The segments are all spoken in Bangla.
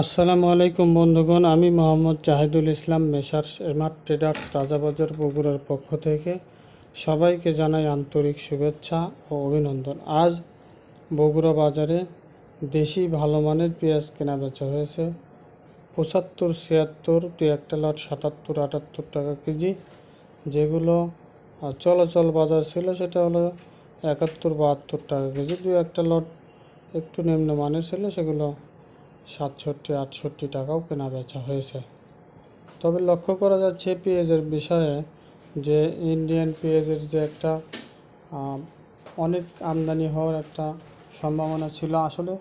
আসসালামু আলাইকুম বন্ধুগণ, আমি মোহাম্মদ জাহিদুল ইসলাম মেসার্স এমার ট্রেডার্স রাজাবাজার বগুড়ার পক্ষ থেকে সবাইকে জানাই আন্তরিক শুভেচ্ছা ও অভিনন্দন। আজ বগুড়া বাজারে দেশি ভালো মানের পেঁয়াজ কেনা বেচা হয়েছে। পঁচাত্তর, ছিয়াত্তর দুই একটা লট, সাতাত্তর, আটাত্তর টাকা কেজি, যেগুলো চলাচল বাজার ছিল সেটা হলো একাত্তর, বাহাত্তর টাকা কেজি দুই একটা লট একটু নিম্নমানের ছিল, সেগুলো সাতষট্টি, আটষট্টি টাকাও কেনা বেচা হয়েছে। তবে লক্ষ্য করা যাচ্ছে পেঁয়াজের বিষয়ে যে ইন্ডিয়ান পেঁয়াজের যে একটা অনেক আমদানি হওয়ার একটা সম্ভাবনা ছিল। আসলে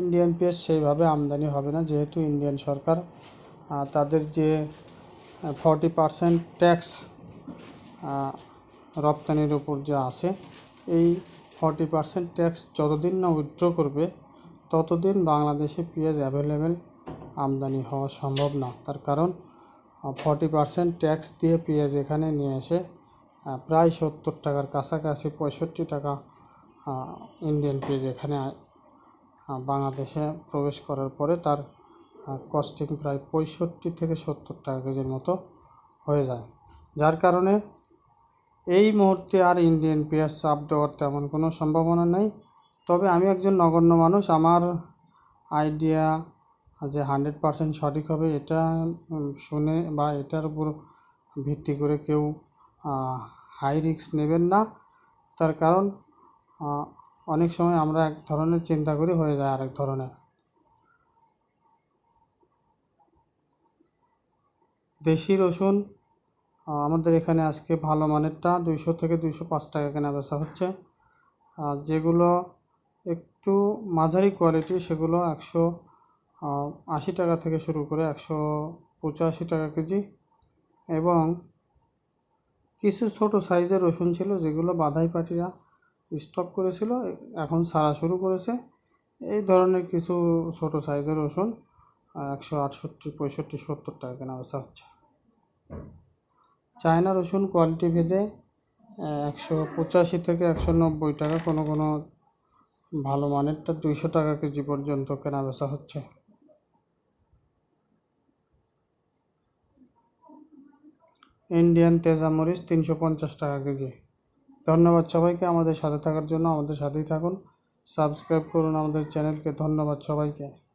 ইন্ডিয়ান পেঁয়াজ সেইভাবে আমদানি হবে না। যেহেতু ইন্ডিয়ান সরকার তাদের যে ফর্টি পারসেন্ট ট্যাক্স রপ্তানির উপর যে আছে, এই ফর্টি পারসেন্ট ট্যাক্স যতদিন না উইথড্র করবে ততদিন বাংলাদেশে পেঁয়াজ অ্যাভেলেবেল আমদানি হওয়া সম্ভব না। তার কারণ ফর্টি পারসেন্ট ট্যাক্স দিয়ে পেঁয়াজ এখানে নিয়ে এসে প্রায় সত্তর টাকার কাছাকাছি পঁয়ষট্টি টাকা ইন্ডিয়ান পেঁয়াজ এখানে বাংলাদেশে প্রবেশ করার পরে তার কস্টিং প্রায় পঁয়ষট্টি থেকে সত্তর টাকা কেজির মতো হয়ে যায়। যার কারণে এই মুহূর্তে আর ইন্ডিয়ান পেঁয়াজ চাপ দেওয়ার তেমন কোনো সম্ভাবনা নেই। তবে আমি একজন নগণ্য মানুষ। আমার আইডিয়া যে হান্ড্রেড পারসেন্ট সঠিক হবে এটা শুনে বা এটার উপর ভিত্তি করে কেউ হাই রিস্ক নেবেন না। তার কারণ অনেক সময় আমরা এক ধরনের চিন্তা করি হয়ে যায় আরেক ধরনের। দেশি রসুন আমাদের এখানে আজকে ভালো মানেরটা দুইশো থেকে দুইশো পাঁচ টাকা কেনা বেচা হচ্ছে। যেগুলো একটু মাঝারি কোয়ালিটি সেগুলো একশো আশি টাকা থেকে শুরু করে একশো পঁচাশি টাকা কেজি এবং কিছু ছোট সাইজের রসুন ছিল যেগুলো বাধাই পাটিরা স্টক করেছিল, এখন সারা শুরু করেছে। এই ধরনের কিছু ছোট সাইজের রসুন একশো আটষট্টি, পঁয়ষট্টি, সত্তর টাকা কেনা বেচা হচ্ছে। চায়না রসুন কোয়ালিটি ভেদে একশো পঁচাশি থেকে একশো নব্বই টাকা কোনো কোনো ভালো মানেরটা দুইশো টাকা কেজি পর্যন্ত কেনা বেচা হচ্ছে। ইন্ডিয়ান তেজা মরিচ তিনশো পঞ্চাশ টাকা কেজি। ধন্যবাদ সবাইকে আমাদের সাথে থাকার জন্য, আমাদের সাথেই থাকুন। সাবস্ক্রাইব করুন আমাদের চ্যানেলকে। ধন্যবাদ সবাইকে।